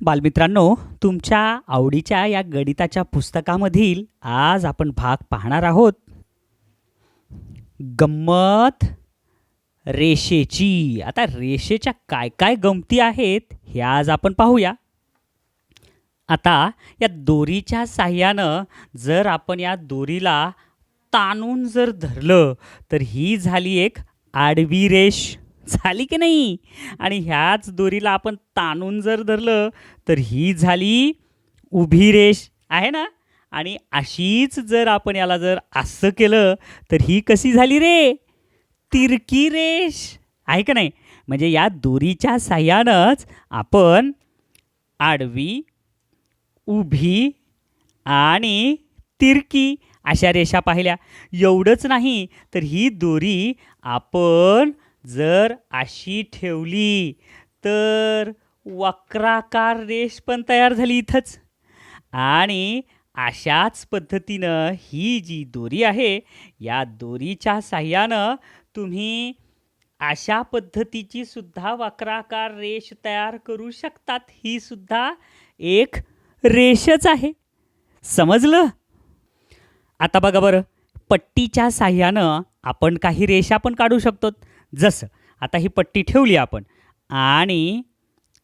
बालमित्रांनो तुमच्या आवडीच्या या गणिताच्या पुस्तकामधील आज आपण भाग पाहणार आहोत. गंमत रेषेची. आता रेषेच्या काय काय गमती आहेत हे आज आपण पाहूया. आता या दोरीच्या साह्यानं जर आपण या दोरीला ताणून जर धरलं तर ही झाली एक आडवी रेष. झाली की नाही? आणि ह्याच दोरीला आपण ताणून जर धरलं तर ही झाली उभी रेष. आहे ना? आणि अशीच जर आपण याला जर असं केलं तर ही कशी झाली रे? तिरकी रेष. आहे का नाही? म्हणजे या दोरीच्या साह्यानंच आपण आडवी उभी आणि तिरकी अशा रेषा पाहिल्या. एवढंच नाही तर ही दोरी आपण जर अशी ठेवली तर वक्राकार रेष पण तयार झाली इथंच. आणि अशाच पद्धतीनं ही जी दोरी आहे या दोरीच्या साह्यानं तुम्ही अशा पद्धतीची सुद्धा वक्राकार रेष तयार करू शकतात. ही सुद्धा एक रेषच आहे. समजलं? आता बघा बरं पट्टीच्या साह्यानं आपण काही रेषा पण काढू शकतो जसं आता ही पट्टी ठेवली आपण. आणि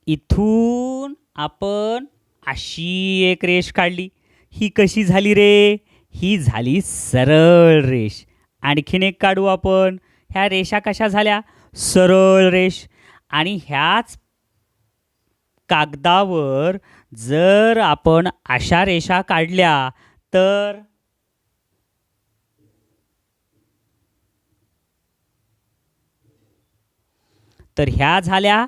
इथून आपण अशी एक रेष काढली. ही कशी झाली रे? ही झाली सरळ रेष. आणखीन एक काढू आपण. ह्या रेषा कशा झाल्या? सरळ रेष. आणि ह्याच कागदावर जर आपण अशा रेषा काढल्या तर तर ह्या झाल्या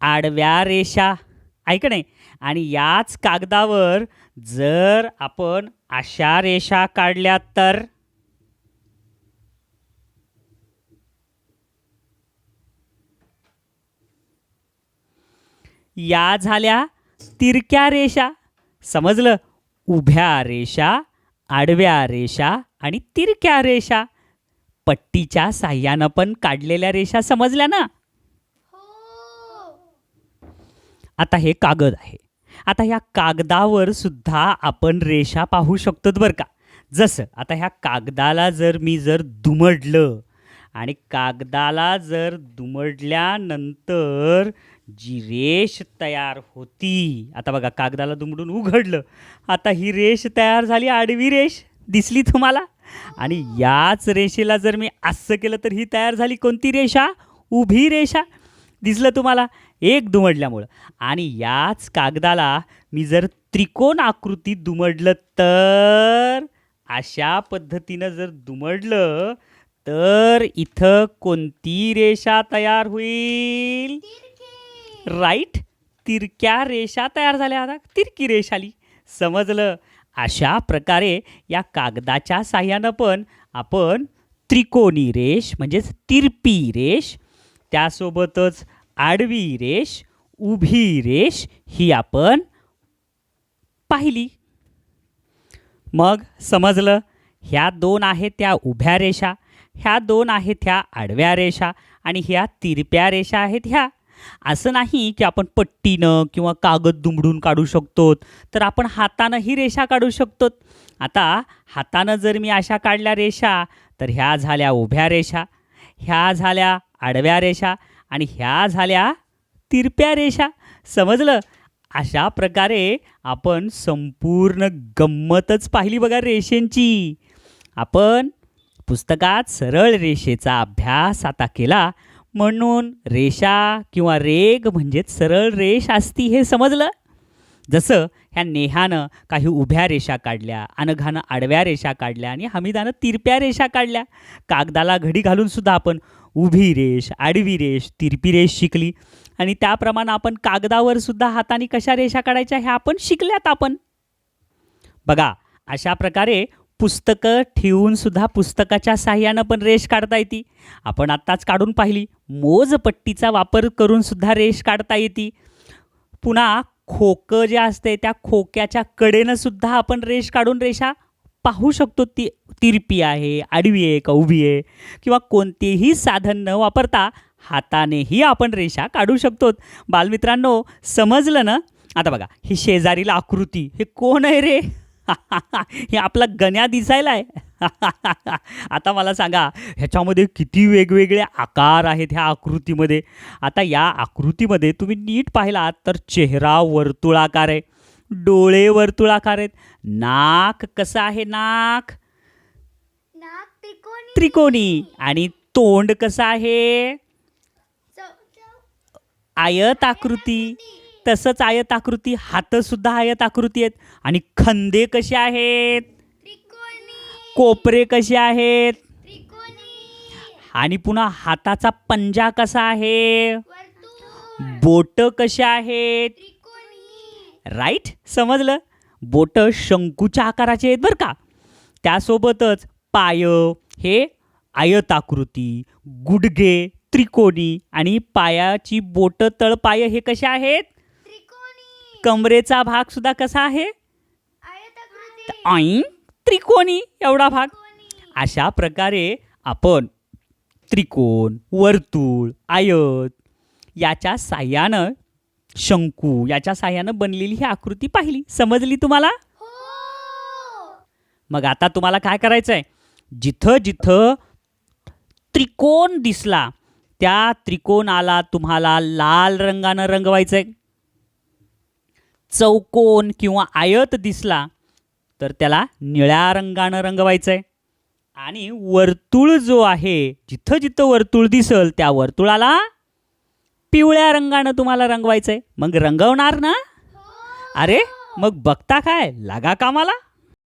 आडव्या रेषा ऐक नाही? आणि याच कागदावर जर आपण अशा रेषा काढल्या तर? या झाल्या तिरक्या रेषा. समजलं? उभ्या रेषा आडव्या रेषा आणि तिरक्या रेषा. पट्टीच्या साह्यानं पण काढलेल्या रेषा समजल्या ना? आता हे कागद आहे. आता ह्या कागदावर सुद्धा आपण रेषा पाहू शकतो बरं का. जसं आता ह्या कागदाला जर मी जर दुमडलं आणि कागदाला जर दुमडल्यानंतर जी रेष तयार होती आता बघा कागदाला दुमडून उघडलं आता ही रेष तयार झाली आडवी रेष दिसली तुम्हाला? आणि याच रेषेला जर मी असं केलं तर ही तयार झाली कोणती रेषा? उभी रेषा. दिसलं तुम्हाला? एक दुमडल्यामुळं. आणि याच कागदाला मी जर त्रिकोण आकृतीत दुमडलं तर अशा पद्धतीनं जर दुमडलं तर इथं कोणती रेषा तयार होईल? राईट. तिरक्या रेषा तयार झाल्या आता. तिरकी रेष आली समजलं? अशा प्रकारे या कागदाच्या साह्यानं पण आपण त्रिकोणी रेष म्हणजेच तिरपी रेष त्यासोबतच आडवी रेष उभी रेष ही आपण पाहिली. मग समजलं ह्या दोन आहेत त्या उभ्या रेषा ह्या दोन आहेत ह्या आडव्या रेषा आणि ह्या तिरप्या रेषा आहेत ह्या. असं नाही की आपण पट्टीनं किंवा कागद दुमडून काढू शकतो तर आपण हातानं ही रेषा काढू शकतो आता हातानं जर मी अशा काढल्या रेषा तर ह्या झाल्या उभ्या रेषा ह्या झाल्या आडव्या रेषा आणि ह्या झाल्या तिरप्या रेषा. समजलं? अशा प्रकारे आपण संपूर्ण गंमतच पाहिली बघा रेषेंची. आपण पुस्तकात सरळ रेषेचा अभ्यास आता केला. म्हणून रेषा किंवा रेग म्हणजेच सरळ रेष असती हे समजलं? जसं ह्या नेहानं काही उभ्या रेषा काढल्या अनघानं आडव्या रेषा काढल्या आणि हमीदानं तिरप्या रेषा काढल्या. कागदाला घडी घालूनसुद्धा आपण उभी रेष आडवी रेष तिरपी रेष शिकली. आणि त्याप्रमाणे आपण कागदावर सुद्धा हाताने कशा रेषा काढायच्या ह्या आपण शिकल्यात आपण. बघा अशा प्रकारे पुस्तकं ठेवून सुद्धा पुस्तकाच्या साह्यानं पण रेष काढता येते. आपण आत्ताच काढून पाहिली मोजपट्टीचा वापर करून सुद्धा रेष काढता येते. पुन्हा खोकं जे असते त्या खोक्याच्या कडेनं सुद्धा आपण रेष काढून रेषा पाहू शकतो ती तिरपी आहे आडवी आहे का उभी आहे किंवा कोणतेही साधन न वापरता हातानेही आपण रेषा काढू शकतो. बालमित्रांनो समजलं ना? आता बघा ही शेजारीला आकृती हे कोण आहे रे? हे आपला गण्या दिसायला आहे आता मला सांगा ह्याच्यामध्ये किती वेगवेगळे आकार आहेत ह्या आकृतीमध्ये? आता या आकृतीमध्ये तुम्ही नीट पाहिलात तर चेहरा वर्तुळाकार आहे. डोळे वर्तुळाकार आहेत नाक कसं आहे नाक? त्रिकोणी. आणि तोंड कसं आहे? आयत आकृती. तसंच आयत आकृती. हात सुद्धा आयत आकृती आहेत. आणि खंदे कसे आहेत? कोपरे कसे आहेत? आणि पुन्हा हाताचा पंजा कसा आहे? बोट कसे आहेत? राईट? समजलं? बोट शंकूच्या आकाराचे आहेत बरं का. त्यासोबतच पाय हे आयताकृती गुडघे त्रिकोणी आणि पायाची बोट तळपाय हे कसे आहेत? त्रिकोणी. कमरेचा भाग सुद्धा कसा आहे? आयताकृती. ऐन त्रिकोणी एवढा भाग. अशा प्रकारे आपण त्रिकोण वर्तुळ आयत याच्या साह्यानं शंकू याच्या साह्यानं बनलेली ही आकृती पाहिली. समजली तुम्हाला? हो. मग आता तुम्हाला काय करायचं आहे जिथं जिथं त्रिकोण दिसला त्या त्रिकोणाला तुम्हाला लाल रंगानं रंगवायचं आहे चौकोन किंवा आयत दिसला तर त्याला निळ्या रंगानं रंगवायचं आहे आणि वर्तुळ जो आहे जिथं जिथं वर्तुळ दिसल त्या वर्तुळाला पिवळ्या रंगानं तुम्हाला रंगवायचं आहे मग रंगवणार ना? हो. अरे मग बघता काय? लागा कामाला?